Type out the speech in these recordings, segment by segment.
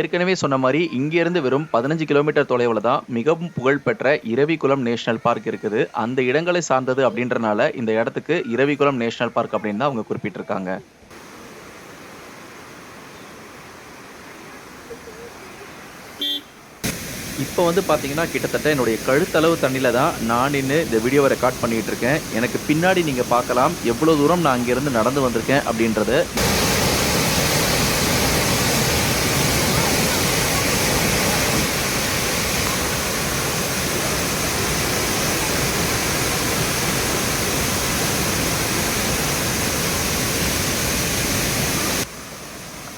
ஏற்கனவே சொன்ன மாதிரி இங்கேருந்து வெறும் பதினஞ்சு கிலோமீட்டர் தொலைவில் தான் மிகவும் புகழ்பெற்ற இரவிக்குளம் நேஷனல் பார்க் இருக்குது. அந்த இடங்களை சார்ந்தது அப்படின்றனால இந்த இடத்துக்கு இரவிக்குளம் நேஷனல் பார்க் அப்படின்னு தான் அவங்க குறிப்பிட்டிருக்காங்க. இப்போ வந்து பார்த்தீங்கன்னா கிட்டத்தட்ட என்னுடைய கழுத்தளவு தண்ணியில் தான் நான் நின்று இந்த வீடியோவை ரெக்கார்ட் பண்ணிகிட்டு இருக்கேன். எனக்கு பின்னாடி நீங்கள் பார்க்கலாம் எவ்வளோ தூரம் நான் அங்கேருந்து நடந்து வந்திருக்கேன் அப்படின்றத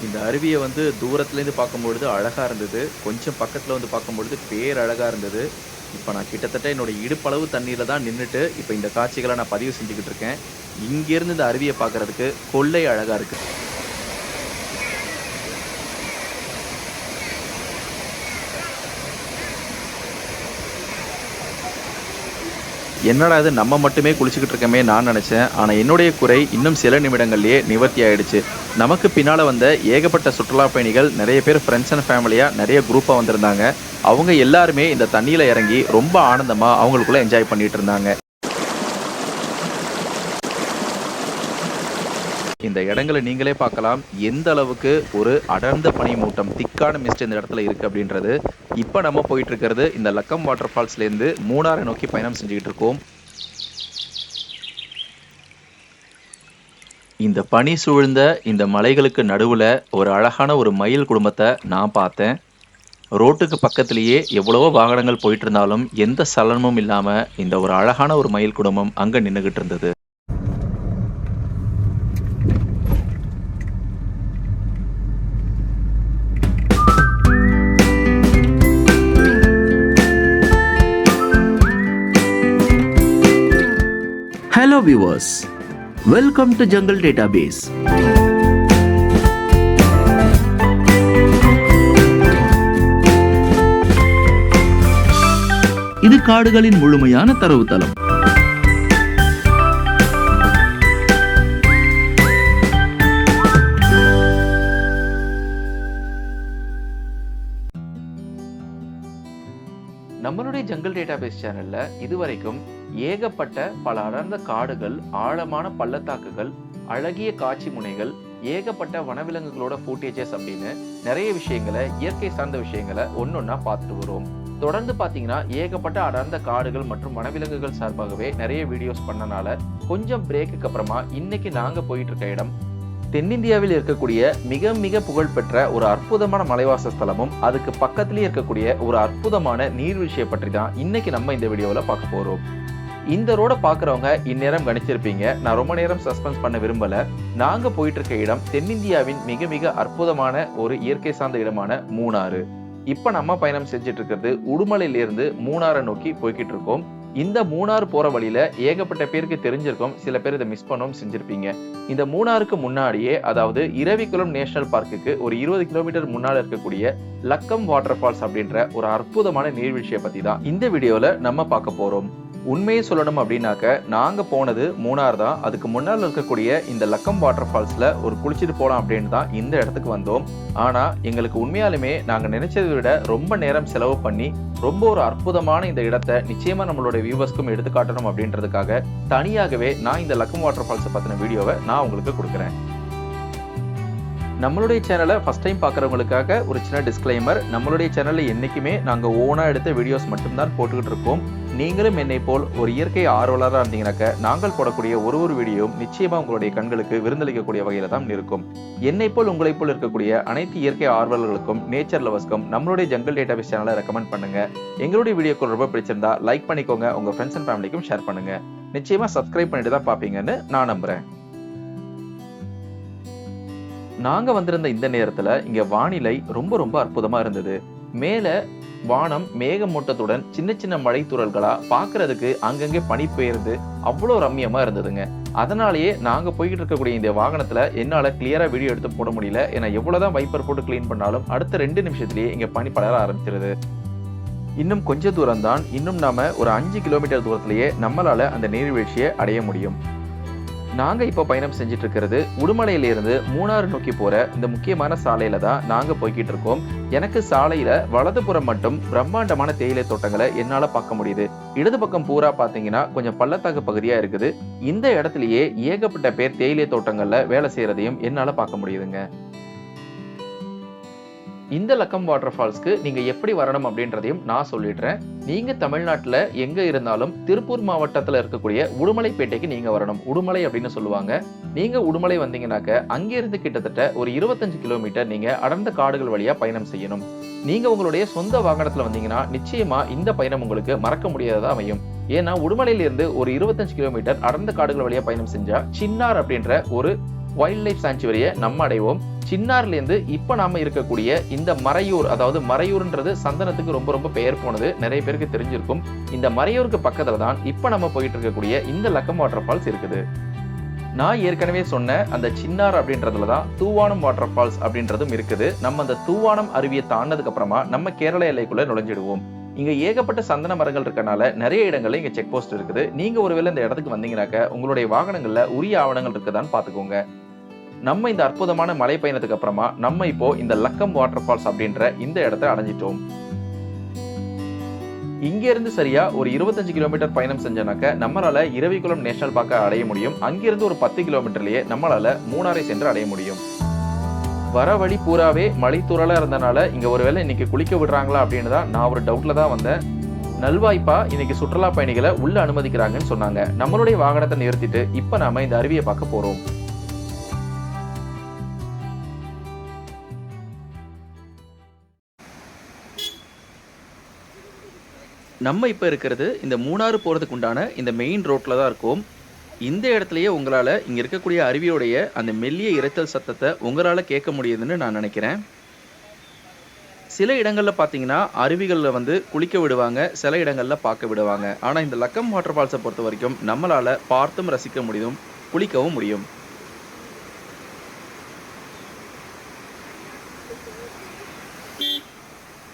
இந்த அருவியை வந்து தூரத்துலேருந்து பார்க்கும்பொழுது அழகாக இருந்தது. கொஞ்சம் பக்கத்தில் வந்து பார்க்கும்பொழுது பேரழகாக இருந்தது. இப்போ நான் கிட்டத்தட்ட என்னோட இடுப்பளவு தண்ணியில் தான் நின்றுட்டு இப்போ இந்த காட்சிகளை நான் பதிவு செஞ்சுக்கிட்டு இருக்கேன். இங்கேருந்து இந்த அருவியை பார்க்குறதுக்கு கொள்ளை அழகாக இருக்குது என்னடா இது நம்ம மட்டுமே குளிச்சுக்கிட்டு இருக்கமே நான் நினச்சேன். ஆனால் என்னுடைய குறை இன்னும் சில நிமிடங்கள்லேயே நிவர்த்தி ஆயிடுச்சு. நமக்கு பின்னால் வந்த ஏகப்பட்ட சுற்றுலா பயணிகள் நிறைய பேர் ஃப்ரெண்ட்ஸ் அண்ட் ஃபேமிலியாக நிறைய குரூப்பாக வந்திருந்தாங்க. அவங்க எல்லாருமே இந்த தண்ணியில் இறங்கி ரொம்ப ஆனந்தமாக அவங்களுக்குள்ளே என்ஜாய் பண்ணிகிட்டு இருந்தாங்க. இந்த இடங்களை நீங்களே பார்க்கலாம். எந்த அளவுக்கு ஒரு அடர்ந்த பனிமூட்டம் திக்கான மிஸ்ட் இந்த இடத்துல இருக்கு அப்படின்றது. இப்போ நம்ம போயிட்டு இருக்கிறது இந்த லக்கம் வாட்டர் ஃபால்ஸ்லேருந்து மூணாரை நோக்கி பயணம் செஞ்சுக்கிட்டு இருக்கோம். இந்த பனி சூழ்ந்த இந்த மலைகளுக்கு நடுவில் ஒரு அழகான ஒரு மயில் குடும்பத்தை நான் பார்த்தேன். ரோட்டுக்கு பக்கத்திலேயே எவ்வளவோ வாகனங்கள் போயிட்டு இருந்தாலும் எந்த சலனமும் இல்லாமல் இந்த ஒரு அழகான ஒரு மயில் குடும்பம் அங்கே நின்றுகிட்டு இருந்தது. Hello viewers, welcome to Jungle இது காடுகளின் முழுமையான தரவுத்தளம் நம்மளுடைய ஜங்கிள் டேட்டாபேஸ் சேனல்ல இதுவரைக்கும் ஏகப்பட்ட பல அடர்ந்த காடுகள் ஆழமான பள்ளத்தாக்குகள் அழகிய காட்சி முனைகள் ஏகப்பட்ட வனவிலங்குகளோட ஃபூட்டேஜஸ் அப்படின்னு நிறைய விஷயங்களை இயற்கை சார்ந்த விஷயங்களை ஒன்னொன்னா பார்த்துட்டு வரோம். தொடர்ந்து பார்த்தீங்கன்னா ஏகப்பட்ட அடர்ந்த காடுகள் மற்றும் வனவிலங்குகள் சார்பாகவே நிறைய வீடியோஸ் பண்ணனால கொஞ்சம் பிரேக்குக்கு அப்புறமா இன்னைக்கு நாங்கள் போயிட்டு இருக்க இடம் தென்னிந்தியாவில் இருக்கக்கூடிய மிக மிக புகழ்பெற்ற ஒரு அற்புதமான மலைவாச ஸ்தலமும் அதுக்கு பக்கத்திலேயே இருக்கக்கூடிய ஒரு அற்புதமான நீர்வீழ்ச்சியை பற்றி தான் இன்னைக்கு நம்ம இந்த வீடியோவில் பார்க்க போகிறோம் இந்த ரோட பார்க்குறவங்க இந்நேரம் கணிச்சிருப்பீங்க. நான் ரொம்ப நேரம் சஸ்பென்ஸ் பண்ண விரும்பல. நாங்க போயிட்டு இருக்க இடம் தென்னிந்தியாவின் மிக மிக அற்புதமான ஒரு இயற்கை சார்ந்த இடமான மூணாறு. இப்ப நம்ம பயணம் செஞ்சுட்டு இருக்கிறது உடுமலையில மூணாரை நோக்கி போய்கிட்டு இருக்கோம் இந்த மூணாறு போற வழியில ஏகப்பட்ட பேருக்கு தெரிஞ்சிருக்கும். சில பேர் இதை மிஸ் பண்ணவும் செஞ்சிருப்பீங்க. இந்த மூணாருக்கு முன்னாடியே அதாவது இரவிக்குளம் நேஷனல் பார்க்குக்கு ஒரு இருபது கிலோமீட்டர் முன்னால் இருக்கக்கூடிய லக்கம் வாட்டர் ஃபால்ஸ் அப்படின்ற ஒரு அற்புதமான நீர்வீழ்ச்சியை பத்தி தான் இந்த வீடியோல நம்ம பார்க்க போறோம். உண்மையை சொல்லணும் அப்படின்னாக்க நாங்கள் போனது மூணார் தான். அதுக்கு முன்னால் இருக்கக்கூடிய இந்த லக்கம் வாட்டர் ஃபால்ஸில் ஒரு குளிச்சுட்டு போகலாம் அப்படின்னு தான் இந்த இடத்துக்கு வந்தோம். ஆனால் எங்களுக்கு உண்மையாலுமே நாங்கள் நினைச்சதை விட ரொம்ப நேரம் செலவு பண்ணி ரொம்ப ஒரு அற்புதமான இந்த இடத்தை நிச்சயமாக நம்மளோட வியூவர்ஸ்க்கும் எடுத்து காட்டணும் அப்படின்றதுக்காக தனியாகவே நான் இந்த லக்கம் வாட்டர் ஃபால்ஸை பற்றின வீடியோவை நான் உங்களுக்கு கொடுக்குறேன். நம்மளுடைய சேனலை ஃபஸ்ட் டைம் பார்க்குறவங்களுக்காக ஒரு சின்ன டிஸ்க்ளைமர் நம்மளுடைய சேனலில் என்றைக்குமே நாங்கள் ஓனாக எடுத்த வீடியோஸ் மட்டும்தான் போட்டுக்கிட்டு இருக்கோம். நீங்களும் என்னை போல் ஒரு இயற்கை ஆர்வலராக இருந்தீங்கன்னாக்க நாங்கள் போடக்கூடிய ஒரு ஒரு வீடியோவும் நிச்சயமாக உங்களுடைய கண்களுக்கு விருந்தளிக்கக்கூடிய வகையில் தான் இருக்கும். என்னை போல் உங்களைப் போல் இருக்கக்கூடிய அனைத்து இயற்கை ஆர்வலர்களுக்கும் நேச்சர் லவர்ஸ்க்கும் நம்மளுடைய ஜங்கல் டேட்டாபேஸ் சேனலை ரெக்கமெண்ட் பண்ணுங்க. எங்களுடைய வீடியோக்கள் ரொம்ப பிடிச்சிருந்தா லைக் பண்ணிக்கோங்க. உங்கள் ஃப்ரெண்ட்ஸ் அண்ட் ஃபேமிலிக்கும் ஷேர் பண்ணுங்க. நிச்சயமாக சப்ஸ்கிரைப் பண்ணிட்டு தான் பார்ப்பீங்கன்னு நான் நம்புகிறேன் நாங்க வந்திருந்த இந்த நேரத்துல இங்க வானிலை ரொம்ப ரொம்ப அற்புதமா இருந்தது. மேல வானம் மேகமூட்டத்துடன் சின்ன சின்ன மழை துறல்களா பாக்குறதுக்கு அங்கங்கே பனி பெயர்ந்து அவ்வளோ ரம்மியமா இருந்ததுங்க. அதனாலேயே நாங்க போய்கிட்டு இருக்கக்கூடிய இந்த வாகனத்துல என்னால கிளியரா வீடியோ எடுத்து போட முடியல. ஏன்னா எவ்வளவுதான் வைப்பர் போட்டு க்ளீன் பண்ணாலும் அடுத்த ரெண்டு நிமிஷத்துலயே இங்க பனி படர ஆரம்பிச்சிருது. இன்னும் கொஞ்ச தூரம் தான் இன்னும் நாம ஒரு அஞ்சு கிலோமீட்டர் தூரத்திலேயே நம்மளால அந்த நீர்வீழ்ச்சியை அடைய முடியும். நாங்கள் இப்போ பயணம் செஞ்சுட்டு இருக்கிறது உடுமலையிலிருந்து மூணாறு நோக்கி போகிற இந்த முக்கியமான சாலையில் தான் நாங்கள் போய்கிட்டு இருக்கோம். எனக்கு சாலையில் வலதுபுறம் மட்டும் பிரம்மாண்டமான தேயிலை தோட்டங்களை என்னால் பார்க்க முடியுது. இடது பக்கம் பூரா பார்த்தீங்கன்னா கொஞ்சம் பள்ளத்தாக்கு பகுதியாக இருக்குது. இந்த இடத்துலையே ஏகப்பட்ட பேர் தேயிலை தோட்டங்களில் வேலை செய்கிறதையும் என்னால் பார்க்க முடியுதுங்க. இந்த லக்கம் வாட்டர் ஃபால்ஸ்க்கு நீங்கள் எப்படி வரணும் அப்படின்றதையும் நான் சொல்லிடுறேன். நீங்கள் தமிழ்நாட்டில் எங்கே இருந்தாலும் திருப்பூர் மாவட்டத்தில் இருக்கக்கூடிய உடுமலைப்பேட்டைக்கு நீங்கள் வரணும். உடுமலை அப்படின்னு சொல்லுவாங்க. நீங்கள் உடுமலை வந்தீங்கன்னாக்க அங்கேருந்து கிட்டத்தட்ட ஒரு இருபத்தஞ்சு கிலோமீட்டர் நீங்கள் அடர்ந்த காடுகள் வழியா பயணம் செய்யணும். நீங்கள் உங்களுடைய சொந்த வாகனத்தில் வந்தீங்கன்னா நிச்சயமாக இந்த பயணம் உங்களுக்கு மறக்க முடியாததாக அமையும். ஏன்னா உடுமலையிலிருந்து ஒரு இருபத்தஞ்சு கிலோமீட்டர் அடர்ந்த காடுகள் வழியா பயணம் செஞ்சால் சின்னார் அப்படின்ற ஒரு வைல்ட் லைஃப் சாங்சுவரியை நம்ம அடைவோம். சின்னார்லேருந்து இப்போ நாம் இருக்கக்கூடிய இந்த மறையூர் அதாவது மறையூர்ன்றது சந்தனத்துக்கு ரொம்ப ரொம்ப பெயர் போனது. நிறைய பேருக்கு தெரிஞ்சிருக்கும். இந்த மறையூருக்கு பக்கத்தில் தான் இப்போ நம்ம போயிட்டு இருக்கக்கூடிய இந்த லக்கம் வாட்டர் ஃபால்ஸ் இருக்குது. நான் ஏற்கனவே சொன்ன அந்த சின்னார் அப்படின்றதுல தான் தூவானம் வாட்டர் ஃபால்ஸ் அப்படின்றதும் இருக்குது. நம்ம அந்த தூவானம் அருவியை தாண்டதுக்கு அப்புறமா நம்ம கேரள எல்லைக்குள்ள நுழைஞ்சிடுவோம். இங்கே ஏகப்பட்ட சந்தன மரங்கள் இருக்கனால நிறைய இடங்கள்ல இங்கே செக் போஸ்ட் இருக்குது. நீங்கள் ஒருவேளை இந்த இடத்துக்கு வந்தீங்கனாக்க உங்களுடைய வாகனங்களில் உரிய ஆவணங்கள் இருக்குதான்னு பார்த்துக்கோங்க. நம்ம இந்த அற்புதமான மலை பயணத்துக்கு அப்புறமா நம்ம இப்போ இந்த லக்கம் வாட்டர் ஃபால்ஸ் அப்படின்ற இந்த இடத்த அடைஞ்சிட்டோம். இங்கேருந்து சரியா ஒரு இருபத்தஞ்சு கிலோமீட்டர் பயணம் செஞ்சனாக்க நம்மளால இரவிக்குளம் நேஷனல் பார்க்க அடைய முடியும். அங்கிருந்து ஒரு பத்து கிலோமீட்டர்லயே நம்மளால மூணாரை சென்று அடைய முடியும். வர வழி பூராவே மலைத்தூரலா இருந்தனால இங்க ஒருவேளை இன்னைக்கு குளிக்க விடுறாங்களா அப்படின்னு தான் நான் ஒரு டவுட்ல தான் வந்தேன். நல்வாய்ப்பா இன்னைக்கு சுற்றுலா பயணிகளை உள்ள அனுமதிக்கிறாங்கன்னு சொன்னாங்க. நம்மளுடைய வாகனத்தை நிறுத்திட்டு இப்ப நாம இந்த அருவியை பார்க்க போறோம். நம்ம இப்போ இருக்கிறது இந்த மூணாறு போகிறதுக்கு உண்டான இந்த மெயின் ரோட்டில் தான் இருக்கோம். இந்த இடத்துலையே உங்களால் இங்கே இருக்கக்கூடிய அருவியோடைய அந்த மெல்லிய இறைத்தல் சத்தத்தை உங்களால் கேட்க முடியுதுன்னு நான் நினைக்கிறேன். சில இடங்களில் பார்த்தீங்கன்னா அருவிகளில் வந்து குளிக்க விடுவாங்க சில இடங்களில் பார்க்க விடுவாங்க. ஆனால் இந்த லக்கம் வாட்டர் ஃபால்ஸை பொறுத்த வரைக்கும் நம்மளால் பார்த்தும் ரசிக்க முடியும் குளிக்கவும் முடியும்.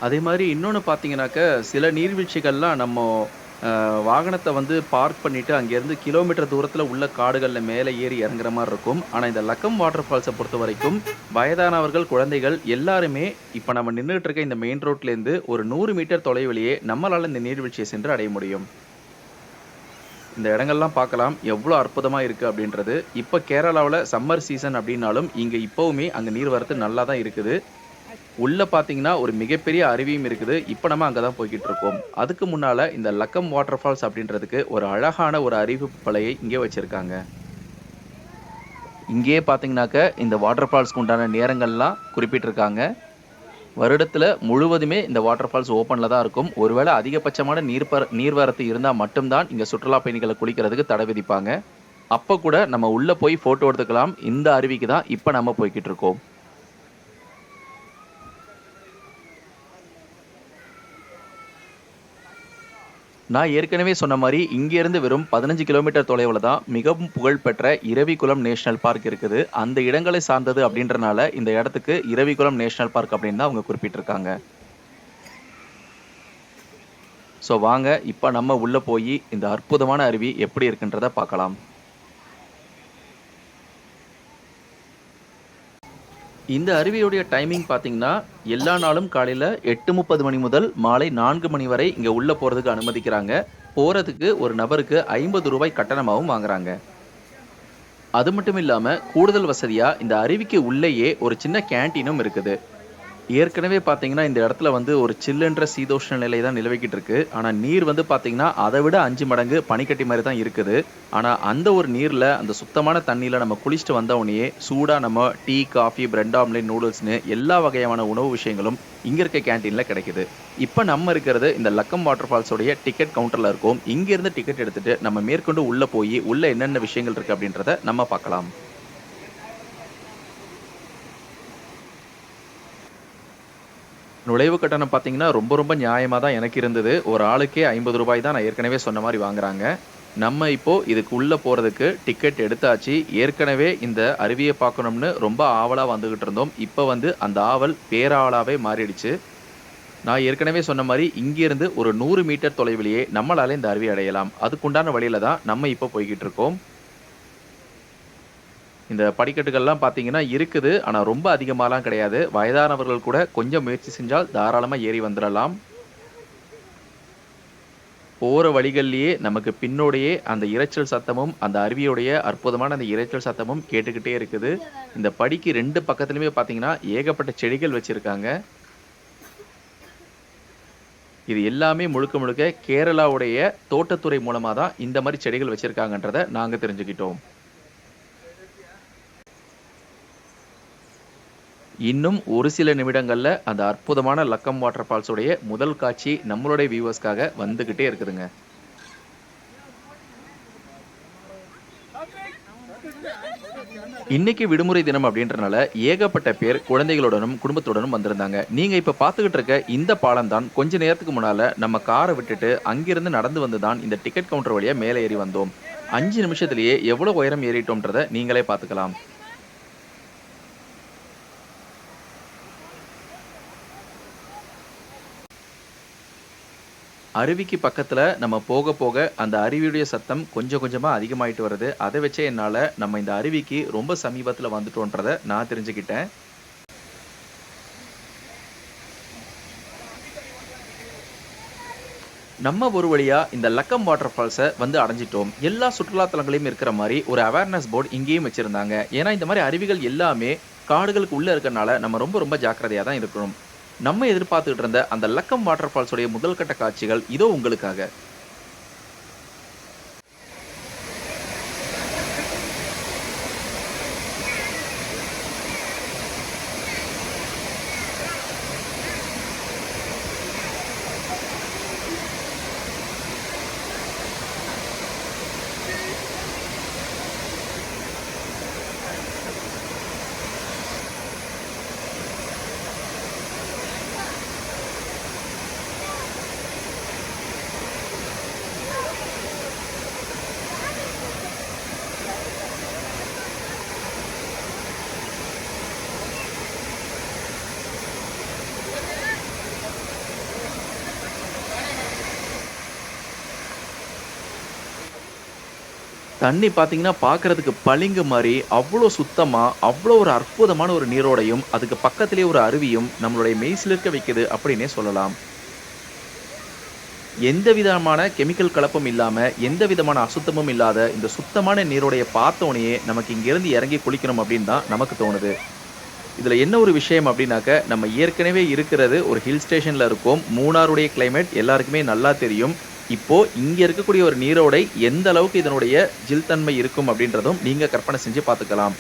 அதே மாதிரி இன்னொன்று பார்த்தீங்கன்னாக்க சில நீர்வீழ்ச்சிகள்லாம் நம்ம வாகனத்தை வந்து பார்க் பண்ணிவிட்டு அங்கேருந்து கிலோமீட்டர் தூரத்தில் உள்ள காடுகளில் மேலே ஏறி இறங்குற மாதிரி இருக்கும். ஆனால் இந்த லக்கம் வாட்டர் ஃபால்ஸை பொறுத்த வரைக்கும் வயதானவர்கள் குழந்தைகள் எல்லாருமே இப்போ நம்ம நின்றுட்டு இருக்க இந்த மெயின் ரோட்லேருந்து ஒரு நூறு மீட்டர் தொலைவிலேயே நம்மளால் இந்த நீர்வீழ்ச்சியை சென்று அடைய முடியும். இந்த இடங்கள்லாம் பார்க்கலாம். எவ்வளோ அற்புதமாக இருக்குது அப்படின்றது. இப்போ கேரளாவில் சம்மர் சீசன் அப்படின்னாலும் இங்கே இப்போவுமே அங்கே நீர்வரத்து நல்லா தான் இருக்குது. உள்ள பார்த்தீங்கன்னா ஒரு மிகப்பெரிய அருவியும் இருக்குது. இப்போ நம்ம அங்கே தான் போய்கிட்டு இருக்கோம். அதுக்கு முன்னால் இந்த லக்கம் வாட்டர் ஃபால்ஸ் அப்படின்றதுக்கு ஒரு அழகான ஒரு அறிவிப்பு பலையை இங்கே வச்சுருக்காங்க. இங்கேயே பார்த்தீங்கன்னாக்க இந்த வாட்டர் ஃபால்ஸ்க்கு உண்டான நேரங்கள்லாம் குறிப்பிட்டிருக்காங்க. வருடத்தில் முழுவதுமே இந்த வாட்டர் ஃபால்ஸ் ஓப்பனில் தான் இருக்கும். ஒருவேளை அதிகபட்சமான நீர்பர நீர்வரத்து இருந்தால் மட்டும்தான் இங்கே சுற்றுலா பயணிகளை குளிக்கிறதுக்கு தடை விதிப்பாங்க. அப்போ கூட நம்ம உள்ளே போய் ஃபோட்டோ எடுத்துக்கலாம். இந்த அருவிக்கு தான் இப்போ நம்ம போய்கிட்டு இருக்கோம். நான் ஏற்கனவே சொன்ன மாதிரி இங்கேருந்து வெறும் பதினஞ்சு கிலோமீட்டர் தொலைவில் தான் மிகவும் புகழ்பெற்ற இரவிக்குளம் நேஷனல் பார்க் இருக்குது. அந்த இடங்களை சார்ந்தது அப்படின்றனால இந்த இடத்துக்கு இரவிக்குளம் நேஷனல் பார்க் அப்படின்னு தான் அவங்க குறிப்பிட்டிருக்காங்க. ஸோ வாங்க இப்போ நம்ம உள்ளே போய் இந்த அற்புதமான அருவி எப்படி இருக்குன்றதை பார்க்கலாம். இந்த அருவியுடைய டைமிங் பார்த்தீங்கன்னா எல்லா நாளும் காலையில் எட்டு முப்பது மணி முதல் மாலை நான்கு மணி வரை இங்கே உள்ளே போகிறதுக்கு அனுமதிக்கிறாங்க. போகிறதுக்கு ஒரு நபருக்கு ஐம்பது ரூபாய் கட்டணமாகவும் வாங்குறாங்க. அது மட்டும் இல்லாமல் கூடுதல் வசதியாக இந்த அருவிக்கு உள்ளேயே ஒரு சின்ன கேண்டீனும் இருக்குது. ஏற்கனவே பார்த்தீங்கன்னா இந்த இடத்துல வந்து ஒரு சில்லுன்ற சீதோஷ்ண நிலை தான் நிலவிக்கிட்டு இருக்கு ஆனால் நீர் வந்து பார்த்தீங்கன்னா அதை விட அஞ்சு மடங்கு பனிக்கட்டி மாதிரி தான் இருக்குது. ஆனால் அந்த ஒரு நீரில் அந்த சுத்தமான தண்ணியில் நம்ம குளிச்சுட்டு வந்த உடனே சூடாக நம்ம டீ காஃபி பிரெட் ஆம்லேட் நூடுல்ஸ்னு எல்லா வகையான உணவு விஷயங்களும் இங்கே இருக்க கேண்டீனில் கிடைக்குது. இப்போ நம்ம இருக்கிறது இந்த லக்கம் வாட்டர் ஃபால்ஸோடைய டிக்கெட் கவுண்டரில் இருக்கும் இங்கேருந்து டிக்கெட் எடுத்துகிட்டு நம்ம மேற்கொண்டு உள்ளே போய் உள்ளே என்னென்ன விஷயங்கள் இருக்குது அப்படின்றத நம்ம பார்க்கலாம். நுழைவு கட்டணம் பார்த்தீங்கன்னா ரொம்ப ரொம்ப நியாயமாக தான் எனக்கு இருந்தது. ஒரு ஆளுக்கே ஐம்பது ரூபாய் தான் நான் ஏற்கனவே சொன்ன மாதிரி வாங்குறாங்க. நம்ம இப்போ இதுக்கு உள்ளே போகிறதுக்கு டிக்கெட் எடுத்தாச்சு. ஏற்கனவே இந்த அருவியை பார்க்கணும்னு ரொம்ப ஆவலாக வந்துகிட்டு இருந்தோம். இப்போ வந்து அந்த ஆவல் பேராவலாகவே மாறிடுச்சு. நான் ஏற்கனவே சொன்ன மாதிரி இங்கேருந்து ஒரு நூறு மீட்டர் தொலைவிலேயே நம்மளால இந்த அருவி அடையலாம். அதுக்குண்டான வழியில தான் நம்ம இப்போ போய்கிட்டு இருக்கோம். இந்த படிக்கட்டுகள்லாம் பார்த்தீங்கன்னா இருக்குது. ஆனால் ரொம்ப அதிகமாலாம் கிடையாது. வயதானவர்கள் கூட கொஞ்சம் முயற்சி செஞ்சால் தாராளமாக ஏறி வந்துடலாம் போகிற வழிகள்லேயே நமக்கு பின்னோடையே அந்த இரைச்சல் சத்தமும், அந்த அருவியோடைய அற்புதமான அந்த இரைச்சல் சத்தமும் கேட்டுக்கிட்டே இருக்குது. இந்த படிக்கு ரெண்டு பக்கத்துலையுமே பார்த்தீங்கன்னா, ஏகப்பட்ட செடிகள் வச்சுருக்காங்க இது எல்லாமே முழுக்க முழுக்க கேரளாவுடைய தோட்டத்துறை மூலமாக தான் இந்த மாதிரி செடிகள் வச்சுருக்காங்கன்றதை நாங்கள் தெரிஞ்சுக்கிட்டோம். இன்னும் ஒரு சில நிமிடங்களில் அந்த அற்புதமான லக்கம் வாட்டர் ஃபால்ஸ் உடைய முதல் காட்சி நம்மளுடைய வியூவர்ஸ்க்காக வந்துக்கிட்டே இருக்குதுங்க. இன்னைக்கு விடுமுறை தினம் அப்படின்றனால ஏகப்பட்ட பேர் குழந்தைகளுடனும், குடும்பத்துடனும் வந்திருந்தாங்க. நீங்க இப்ப பார்த்துக்கிட்டு இருக்க இந்த பாலம் தான் கொஞ்ச நேரத்துக்கு முன்னால நம்ம காரை விட்டுட்டு அங்கிருந்து நடந்து வந்து தான் இந்த டிக்கெட் கவுண்டர் வழியா மேலே ஏறி வந்தோம். அஞ்சு நிமிஷத்திலேயே எவ்வளவு உயரம் ஏறிட்டோம்ன்றத நீங்களே பார்த்துக்கலாம். அருவிக்கு பக்கத்தில் நம்ம போக போக அந்த அருவியுடைய சத்தம் கொஞ்சம் கொஞ்சமாக அதிகமாயிட்டு வருது. அதை வச்சே என்னால் நம்ம இந்த அருவிக்கு ரொம்ப சமீபத்தில் வந்துட்டோன்றத நான் தெரிஞ்சுக்கிட்டேன். நம்ம ஒரு வழியாக இந்த லக்கம் வாட்டர் ஃபால்ஸை வந்து அடைஞ்சிட்டோம். எல்லா சுற்றுலாத்தலங்களையும் இருக்கிற மாதிரி ஒரு அவேர்னஸ் போர்டு இங்கேயும் வச்சுருந்தாங்க ஏன்னா இந்த மாதிரி அருவிகள் எல்லாமே காடுகளுக்கு உள்ளே இருக்கிறனால நம்ம ரொம்ப ரொம்ப ஜாக்கிரதையாக தான் இருக்கணும். நம்ம எதிர்பார்த்துக்கிட்டு இருந்த அந்த லக்கம் வாட்டர் ஃபால்ஸ் உடைய முதல் கட்ட காட்சிகள் இதோ உங்களுக்காக. தண்ணி பார்த்தீங்கன்னா, பார்க்குறதுக்கு பளிங்கு மாதிரி அவ்வளோ சுத்தமா, அவ்வளோ ஒரு அற்புதமான ஒரு நீரோடையும், அதுக்கு பக்கத்திலேயே ஒரு அருவியும் நம்மளுடைய மெய்சிலிருக்க வைக்குது அப்படின்னே சொல்லலாம். எந்த விதமான கெமிக்கல் கலப்பும் இல்லாம, எந்த விதமான அசுத்தமும் இல்லாத இந்த சுத்தமான நீரோடைய பார்த்தோனையே நமக்கு இங்கேருந்து இறங்கி குளிக்கணும் அப்படின்னு தான் நமக்கு தோணுது. இதுல என்ன ஒரு விஷயம் அப்படின்னாக்க, நம்ம ஏற்கனவே இருக்கிறது ஒரு ஹில் ஸ்டேஷன்ல இருக்கோம். மூணாருடைய கிளைமேட் எல்லாருக்குமே நல்லா தெரியும். இப்போ இங்க இருக்கக்கூடிய ஒரு நீரோடை எந்த அளவுக்கு இதனுடைய ஜில் தன்மை இருக்கும் அப்படின்றதும் நீங்க கற்பனை செஞ்சு பார்த்துக்கலாம்.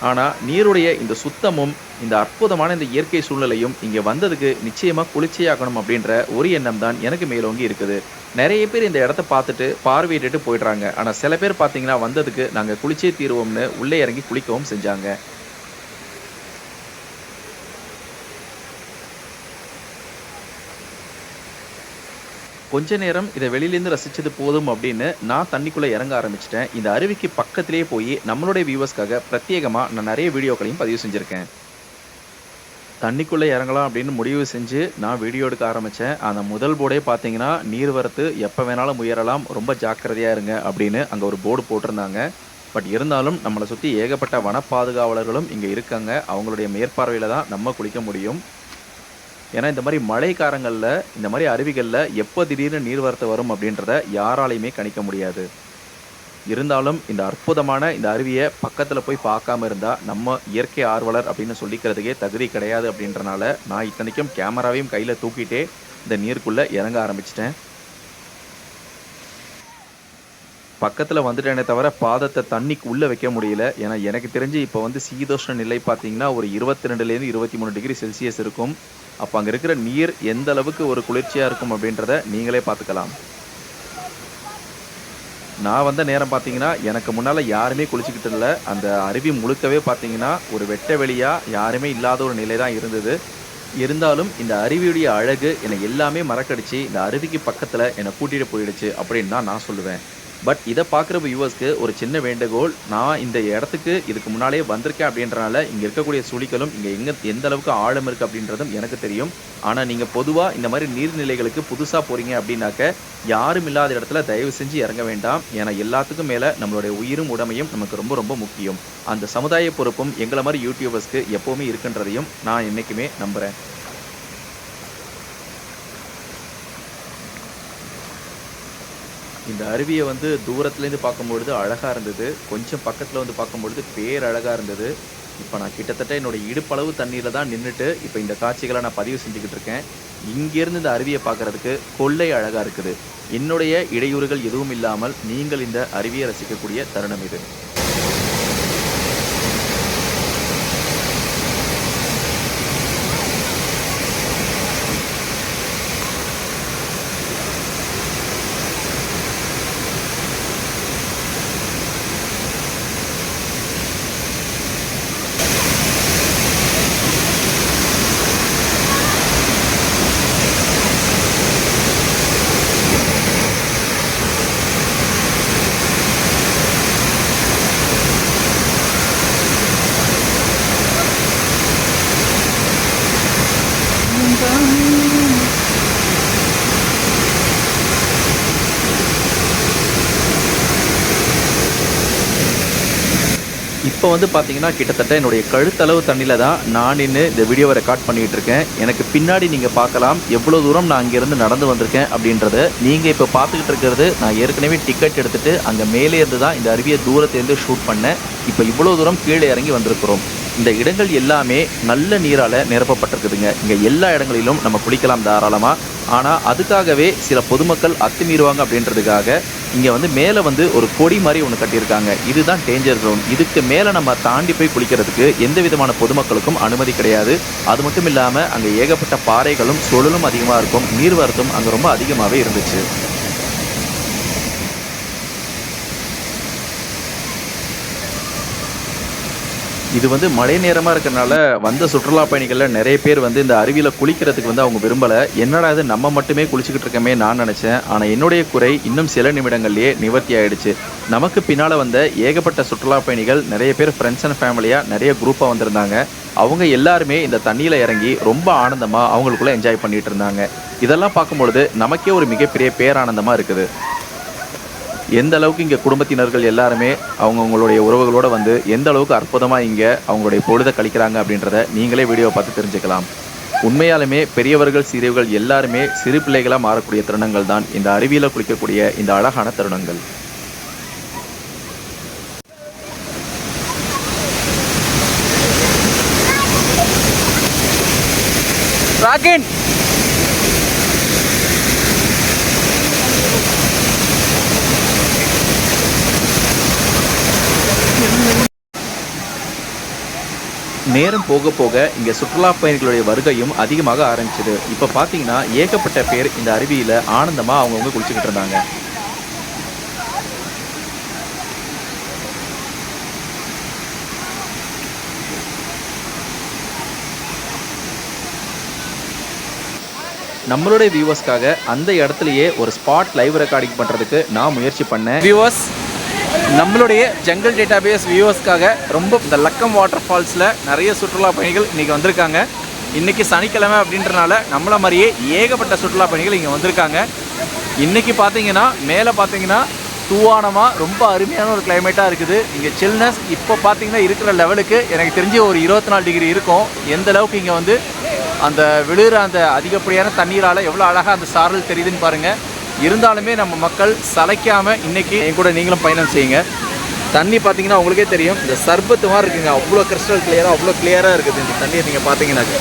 ஆனா, நீருடைய இந்த சுத்தமும், இந்த அற்புதமான இந்த இயற்கை சூழ்நிலையும் இங்க வந்ததுக்கு நிச்சயமா குளிர்ச்சியாகணும் அப்படின்ற ஒரு எண்ணம் தான் எனக்கு மேலோங்கி இருக்குது. நிறைய பேர் இந்த இடத்த பார்த்துட்டு பார்வையிட்டுட்டு போயிடுறாங்க. ஆனா சில பேர் பார்த்தீங்கன்னா, வந்ததுக்கு நாங்க குளிச்சே தீருவோம்னு உள்ளே இறங்கி குளிக்கவும் செஞ்சாங்க. கொஞ்ச நேரம் இதை வெளியிலேருந்து ரசிச்சது போதும் அப்படின்னு நான் தண்ணிக்குள்ளே இறங்க ஆரம்பிச்சிட்டேன் இந்த அருவிக்கு பக்கத்திலே போய் நம்மளுடைய வியூவர்ஸ்க்காக பிரத்யேகமாக நான் நிறைய வீடியோக்களையும் பதிவு செஞ்சுருக்கேன் தண்ணிக்குள்ளே இறங்கலாம் அப்படின்னு முடிவு செஞ்சு நான் வீடியோ எடுக்க ஆரம்பித்தேன் அந்த முதல் போர்டே பார்த்தீங்கன்னா, நீர்வரத்து எப்போ வேணாலும் உயரலாம். ரொம்ப ஜாக்கிரதையாக இருங்க அப்படின்னு அங்கே ஒரு போர்டு போட்டிருந்தாங்க. பட் இருந்தாலும் நம்மளை சுற்றி ஏகப்பட்ட வன பாதுகாவலர்களும் இங்கே இருக்காங்க. அவங்களுடைய மேற்பார்வையில் தான் நம்ம குளிக்க முடியும். ஏன்னா இந்த மாதிரி மழை காலங்களில் இந்த மாதிரி அருவிகளில் எப்போ திடீர்னு நீர்வரத்து வரும் அப்படின்றத யாராலையுமே கணிக்க முடியாது. இருந்தாலும் இந்த அற்புதமான இந்த அருவியை பக்கத்தில் போய் பார்க்காம இருந்தால் நம்ம இயற்கை ஆர்வலர் அப்படின்னு சொல்லிக்கிறதுக்கே தகுதி கிடையாது அப்படின்றனால, நான் இத்தனைக்கும் கேமராவையும் கையில் தூக்கிட்டே இந்த நீருக்குள்ளே இறங்க ஆரம்பிச்சிட்டேன் பக்கத்தில் வந்துட்டேனே தவிர, பாதத்தை தண்ணிக்கு உள்ளே வைக்க முடியல. ஏன்னா எனக்கு தெரிஞ்சு இப்போ வந்து சீதோஷ்ண நிலை பார்த்தீங்கன்னா, ஒரு 22லேருந்து 23 டிகிரி செல்சியஸ் இருக்கும். அப்போ அங்கே இருக்கிற நீர் எந்த அளவுக்கு ஒரு குளிர்ச்சியாக இருக்கும் அப்படின்றத நீங்களே பார்த்துக்கலாம். நான் வந்த நேரம் பார்த்தீங்கன்னா, எனக்கு முன்னால் யாருமே குளிச்சுக்கிட்டு இல்லை அந்த அருவி முழுக்கவே பார்த்தீங்கன்னா, ஒரு வெட்ட வெளியாக யாருமே இல்லாத ஒரு நிலை தான் இருந்தது. இருந்தாலும் இந்த அருவியுடைய அழகு என்னை எல்லாமே மறக்கடிச்சு, இந்த அருவிக்கு பக்கத்தில் என்னை கூட்டிகிட்டு போயிடுச்சு அப்படின்னு தான் நான் சொல்லுவேன். பட் இதை பார்க்குற வியூவர்ஸ்க்கு ஒரு சின்ன வேண்டுகோள் நான் இந்த இடத்துக்கு இதுக்கு முன்னாலே வந்திருக்கேன் அப்படின்றனால இங்கே இருக்கக்கூடிய சுழிகளும் இங்கே எங்கே எந்த அளவுக்கு ஆழம் இருக்குது அப்படின்றதும் எனக்கு தெரியும். ஆனால் நீங்கள் பொதுவாக இந்த மாதிரி நீர்நிலைகளுக்கு புதுசாக போகிறீங்க அப்படின்னாக்க யாரும் இல்லாத இடத்துல தயவு செஞ்சு இறங்க வேண்டாம். ஏன்னா எல்லாத்துக்கும் மேலே நம்மளுடைய உயிரும் உடமையும் நமக்கு ரொம்ப ரொம்ப முக்கியம். அந்த சமுதாய பொறுப்பும் எங்களை மாதிரி யூடியூபர்ஸ்க்கு எப்போவுமே இருக்குன்றதையும் நான் என்றைக்குமே நம்புகிறேன் இந்த அருவியை வந்து தூரத்துலேருந்து பார்க்கும்பொழுது அழகாக இருந்தது. கொஞ்சம் பக்கத்தில் வந்து பார்க்கும்பொழுது பேர் அழகாக இருந்தது. இப்போ நான் கிட்டத்தட்ட என்னோட இடுப்பளவு தண்ணியில் தான் நின்றுட்டு இப்போ இந்த காட்சிகளை நான் பதிவு செஞ்சுக்கிட்டு இருக்கேன். இங்கேருந்து இந்த அருவியை பார்க்கறதுக்கு கொள்ளை அழகாக இருக்குது. என்னுடைய இடையூறுகள் எதுவும் இல்லாமல் நீங்கள் இந்த அருவியை ரசிக்கக்கூடிய தருணம் இது. இப்போ வந்து பார்த்தீங்கன்னா கிட்டத்தட்ட என்னுடைய கழுத்தளவு தண்ணியில் தான் நான் நின்று இந்த வீடியோவை ரெக்கார்ட் பண்ணிகிட்டு இருக்கேன். எனக்கு பின்னாடி நீங்கள் பார்க்கலாம். எவ்வளோ தூரம் நான் அங்கேருந்து நடந்து வந்திருக்கேன் அப்படின்றத நீங்கள் இப்போ பார்த்துக்கிட்டு இருக்கிறது நான் ஏற்கனவே டிக்கெட் எடுத்துகிட்டு அங்கே மேலே இருந்து தான் இந்த அருவியை தூரத்துலேருந்து ஷூட் பண்ணேன். இப்போ இவ்வளோ தூரம் கீழே இறங்கி வந்திருக்கிறோம். இந்த இடங்கள் எல்லாமே நல்ல நீரால் நிரப்பப்பட்டிருக்குதுங்க. இங்கே எல்லா இடங்களிலும் நம்ம குளிக்கலாம் தாராளமாக ஆனால் அதுக்காகவே சில பொதுமக்கள் அத்துமீறுவாங்க அப்படின்றதுக்காக இங்கே வந்து மேலே வந்து ஒரு கொடி மாதிரி ஒன்று கட்டியிருக்காங்க. இதுதான் டேஞ்சர் ஜோன் இதுக்கு மேலே நம்ம தாண்டி போய் குளிக்கிறதுக்கு எந்த விதமான பொதுமக்களுக்கும் அனுமதி கிடையாது. அது மட்டும் இல்லாமல் அங்கே ஏகப்பட்ட பாறைகளும் சுழலும் அதிகமாக இருக்கும். நீர்வரத்தும் அங்கே ரொம்ப அதிகமாகவே இருந்துச்சு. இது வந்து மழை நேரமாக இருக்கிறனால வந்த சுற்றுலா பயணிகளில் நிறைய பேர் வந்து இந்த அருவியில் குளிக்கிறதுக்கு வந்து அவங்க விரும்பலை. என்னடா இது நம்ம மட்டுமே குளிச்சுக்கிட்டு இருக்கமே நான் நினச்சேன். ஆனால் என்னுடைய குறை இன்னும் சில நிமிடங்கள்லேயே நிவர்த்தி ஆயிடுச்சு. நமக்கு பின்னால் வந்த ஏகப்பட்ட சுற்றுலா பயணிகள் நிறைய பேர் ஃப்ரெண்ட்ஸ் அண்ட் ஃபேமிலியாக நிறைய குரூப்பாக வந்திருந்தாங்க. அவங்க எல்லாருமே இந்த தண்ணியில் இறங்கி ரொம்ப ஆனந்தமாக அவங்களுக்குள்ளே என்ஜாய் பண்ணிகிட்டு இருந்தாங்க. இதெல்லாம் பார்க்கும்பொழுது நமக்கே ஒரு மிகப்பெரிய பேரானந்தமாக இருக்குது. எந்த அளவுக்கு இங்கே குடும்பத்தினர்கள் எல்லாருமே அவங்கவுங்களுடைய உறவுகளோடு வந்து எந்த அளவுக்கு அற்புதமாக இங்கே அவங்களுடைய பொழுதை கழிக்கிறாங்க அப்படின்றத நீங்களே வீடியோவை பார்த்து தெரிஞ்சுக்கலாம். உண்மையாலுமே பெரியவர்கள் சிறியவர்கள் எல்லாருமே சிறு பிள்ளைகளாக மாறக்கூடிய தருணங்கள் தான் இந்த அருவியில் குளிக்கக்கூடிய இந்த அழகான தருணங்கள். ராக்கெட் நேரம் போக போக இங்கே சுற்றுலா பயணிகளுடைய வருகையும் அதிகமாக ஆரம்பிச்சது. இப்போ பார்த்தீங்கன்னா ஏகப்பட்ட பேர் இந்த அருவியில் ஆனந்தமாக அவங்கவுங்க குளிச்சுக்கிட்டு இருந்தாங்க. நம்மளுடைய வியூவர்ஸ்க்காக அந்த இடத்துலயே ஒரு ஸ்பாட் லைவ் ரெக்கார்டிங் பண்ணுறதுக்கு நான் முயற்சி பண்ணேன். வியூவர்ஸ் நம்மளுடைய ஜங்கல் டேட்டாபேஸ் வியூவர்ஸ்க்காக ரொம்ப இந்த லக்கம் வாட்டர் ஃபால்ஸில் நிறைய சுற்றுலா பயணிகள் இன்றைக்கி வந்திருக்காங்க. இன்றைக்கி சனிக்கிழமை அப்படின்றனால நம்மளை மாதிரியே ஏகப்பட்ட சுற்றுலா பயணிகள் இங்கே வந்திருக்காங்க. இன்றைக்கி பார்த்தீங்கன்னா மேலே பார்த்தீங்கன்னா தூவானமாக ரொம்ப அருமையான ஒரு கிளைமேட்டாக இருக்குது. இங்கே சில்னஸ் இப்போ பார்த்தீங்கன்னா இருக்கிற லெவலுக்கு எனக்கு தெரிஞ்சு ஒரு இருபத்தி நாலு டிகிரி இருக்கும். எந்த அளவுக்கு இங்கே வந்து அந்த விழுகிற அந்த அதிகப்படியான தண்ணீரால் எவ்வளோ அழகாக அந்த சாரல் தெரியுதுன்னு பாருங்கள் இருந்தாலுமே நம்ம மக்கள் சளைக்காமல் இன்னைக்கு என் கூட நீங்களும் பயணம் செய்யுங்க. தண்ணி பார்த்தீங்கன்னா உங்களுக்கே தெரியும் இந்த சர்பத்து மாதிரி இருக்குங்க. அவ்வளோ கிறிஸ்டல் கிளியராக அவ்வளோ கிளியராக இருக்குது இந்த தண்ணியை நீங்கள் பார்த்தீங்கன்னாக்க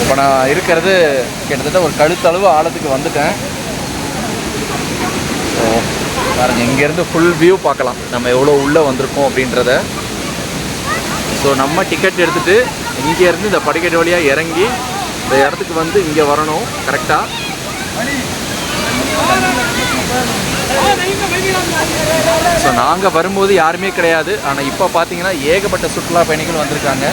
இப்போ நான் இருக்கிறது கிட்டத்தட்ட ஒரு கழுத்தளவு ஆழத்துக்கு வந்துட்டேன். பாருங்க இங்கேருந்து ஃபுல் வியூ பார்க்கலாம். நம்ம எவ்வளோ உள்ளே வந்திருக்கோம் அப்படின்றத. ஸோ நம்ம டிக்கெட் எடுத்துகிட்டு இங்கேருந்து இந்த படிக்கட்டு வழியாக இறங்கி இந்த இடத்துக்கு வந்து இங்கே வரணும் கரெக்டாக ஸோ நாங்கள் வரும்போது யாருமே கிடையாது. ஆனால் இப்போ பார்த்தீங்கன்னா ஏகப்பட்ட சுற்றுலா பயணிகள் வந்திருக்காங்க.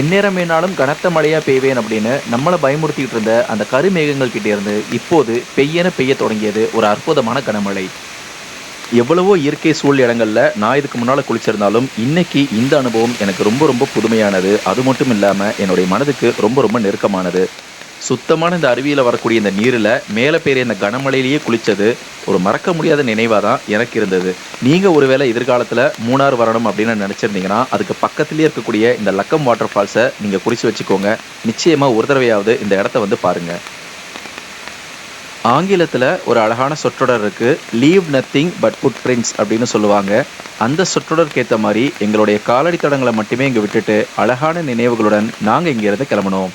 எந்நேரம் வேணாலும் கனத்த மழையா பெய்வேன் அப்படின்னு நம்மளை பயமுறுத்திட்டு இருந்த அந்த கருமேகங்கள் கிட்டே இருந்து இப்போது பெய்யன பெய்ய தொடங்கியது ஒரு அற்புதமான கனமழை. எவ்வளவோ இயற்கை சூழ் இடங்களில் நான் இதுக்கு முன்னால் குளிச்சிருந்தாலும் இன்னைக்கு இந்த அனுபவம் எனக்கு ரொம்ப ரொம்ப புதுமையானது. அது மட்டும் இல்லாமல் என்னுடைய மனதுக்கு ரொம்ப ரொம்ப நெருக்கமானது. சுத்தமான இந்த அருவியில் வரக்கூடிய இந்த நீரில் மேலே பேர் இந்த கனமழையிலேயே குளித்தது ஒரு மறக்க முடியாத நினைவாக தான் எனக்கு இருந்தது. நீங்கள் ஒருவேளை எதிர்காலத்தில் மூணார் வரணும் அப்படின்னு நினச்சிருந்தீங்கன்னா அதுக்கு பக்கத்துலேயே இருக்கக்கூடிய இந்த லக்கம் வாட்டர் ஃபால்ஸை நீங்கள் குறிச்சு வச்சுக்கோங்க. நிச்சயமாக ஒரு தடவையாவது இந்த இடத்த வந்து பாருங்கள் ஆங்கிலத்தில் ஒரு அழகான சொற்றொடர் இருக்கு leave nothing but footprints அப்படின்னு சொல்லுவாங்க. அந்த சொற்றொடருக்கு ஏற்ற மாதிரி எங்களுடைய காலடி தடங்களை மட்டுமே இங்கே விட்டுட்டு அழகான நினைவுகளுடன் நாங்கள் இங்கேருந்து கிளம்பணும்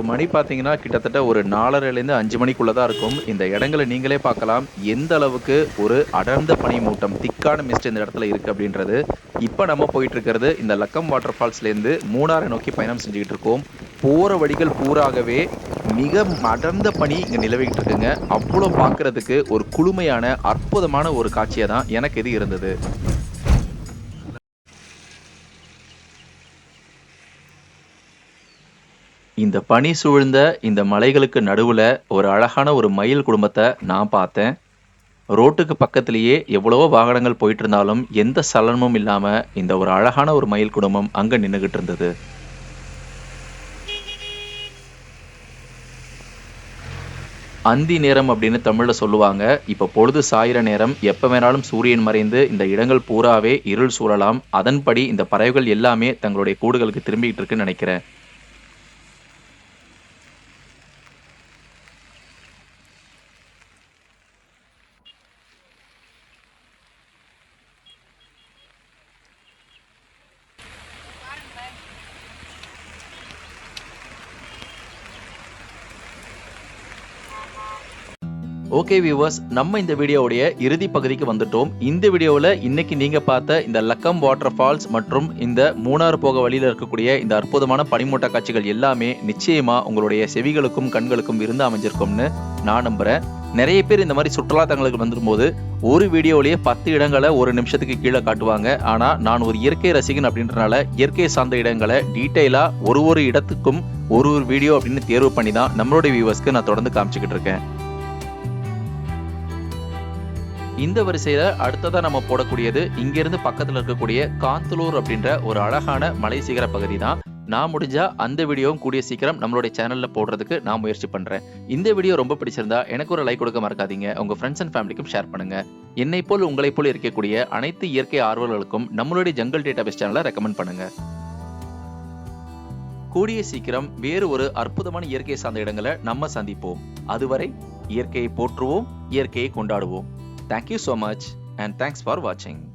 இப்போ மணி பார்த்தீங்கன்னா கிட்டத்தட்ட ஒரு நாலரைலேருந்து அஞ்சு மணிக்குள்ளே தான் இருக்கும். இந்த இடங்களை நீங்களே பார்க்கலாம். எந்த அளவுக்கு ஒரு அடர்ந்த பனி மூட்டம் திக்கான மிஸ்ட் இந்த இடத்துல இருக்குது அப்படின்றது இப்போ நம்ம போயிட்டு இருக்கிறது இந்த லக்கம் வாட்டர் ஃபால்ஸ்லேருந்து மூணாரை நோக்கி பயணம் செஞ்சுக்கிட்டு இருக்கோம். போகிற வழிகள் பூராகவே மிக அடர்ந்த பனி இங்கே நிலவிக்கிட்டு இருக்குங்க. அவ்வளோ பார்க்கறதுக்கு ஒரு குளுமையான அற்புதமான ஒரு காட்சியாக தான் எனக்கு இது இருந்தது. இந்த பனி சூழ்ந்த இந்த மலைகளுக்கு நடுவுல ஒரு அழகான ஒரு மயில் குடும்பத்தை நான் பார்த்தேன். ரோட்டுக்கு பக்கத்திலேயே எவ்வளவோ வாகனங்கள் போயிட்டு இருந்தாலும் எந்த சலனமும் இல்லாமல் இந்த ஒரு அழகான ஒரு மயில் குடும்பம் அங்கே நின்றுகிட்டு இருந்தது. அந்தி நேரம் அப்படின்னு தமிழில் சொல்லுவாங்க. இப்போ பொழுது சாயிற நேரம். எப்போ வேணாலும் சூரியன் மறைந்து இந்த இடங்கள் பூராவே இருள் சூழலாம். அதன்படி இந்த பறவைகள் எல்லாமே தங்களுடைய கூடுகளுக்கு திரும்பிட்டு இருக்குன்னு நினைக்கிறேன். வியூவர்ஸ் நம்ம இந்த வீடியோவுடைய இறுதி பகுதிக்கு வந்துட்டோம். இந்த வீடியோவில் இன்னைக்கு நீங்கள் பார்த்த இந்த லக்கம் வாட்டர் ஃபால்ஸ் மற்றும் இந்த மூணாறு போக வழியில் இருக்கக்கூடிய இந்த அற்புதமான பனிமூட்ட காட்சிகள் எல்லாமே நிச்சயமாக உங்களுடைய செவிகளுக்கும் கண்களுக்கும் இருந்து அமைஞ்சிருக்கும்னு நான் நம்புகிறேன் நிறைய பேர் இந்த மாதிரி சுற்றுலா தங்களுக்கு வந்துடும்போது ஒரு வீடியோவிலேயே பத்து இடங்களை ஒரு நிமிஷத்துக்கு கீழே காட்டுவாங்க. ஆனால் நான் ஒரு இயற்கை ரசிகன் அப்படின்றனால இயற்கை சார்ந்த இடங்களை டீட்டெயிலாக ஒரு ஒரு இடத்துக்கும் ஒரு ஒரு வீடியோ அப்படின்னு தேர்வு பண்ணி தான் நம்மளுடைய வியூவர்ஸ்க்கு நான் தொடர்ந்து காமிச்சிக்கிட்டு இருக்கேன். இந்த வரிசையில அடுத்ததா நம்ம போடக்கூடியது இங்கிருந்து பக்கத்துல இருக்கக்கூடிய காந்தலூர் அப்படின்ற ஒரு அழகான மலை சிகர பகுதி தான் நான் முடிஞ்சா அந்த வீடியோவும் கூடிய சீக்கிரம் நம்மளுடைய சேனல்ல போடுறதுக்கு நான் முயற்சி பண்றேன். இந்த வீடியோ ரொம்ப பிடிச்சிருந்தா எனக்கு ஒரு லைக் கொடுக்க மறக்காதீங்க. உங்க ஃப்ரெண்ட்ஸ் அண்ட் ஃபேமிலிக்கும் ஷேர் பண்ணுங்க. என்னை போல் உங்களை போல் இருக்கக்கூடிய அனைத்து இயற்கை ஆர்வலர்களுக்கும் நம்மளுடைய ஜங்கல் டேட்டாபேஸ் சேனலை ரெக்கமெண்ட் பண்ணுங்க. கூடிய சீக்கிரம் வேறு ஒரு அற்புதமான இயற்கை சார்ந்த இடங்களை நம்ம சந்திப்போம். அதுவரை இயற்கையை போற்றுவோம் இயற்கையை கொண்டாடுவோம். Thank you so much and thanks for watching.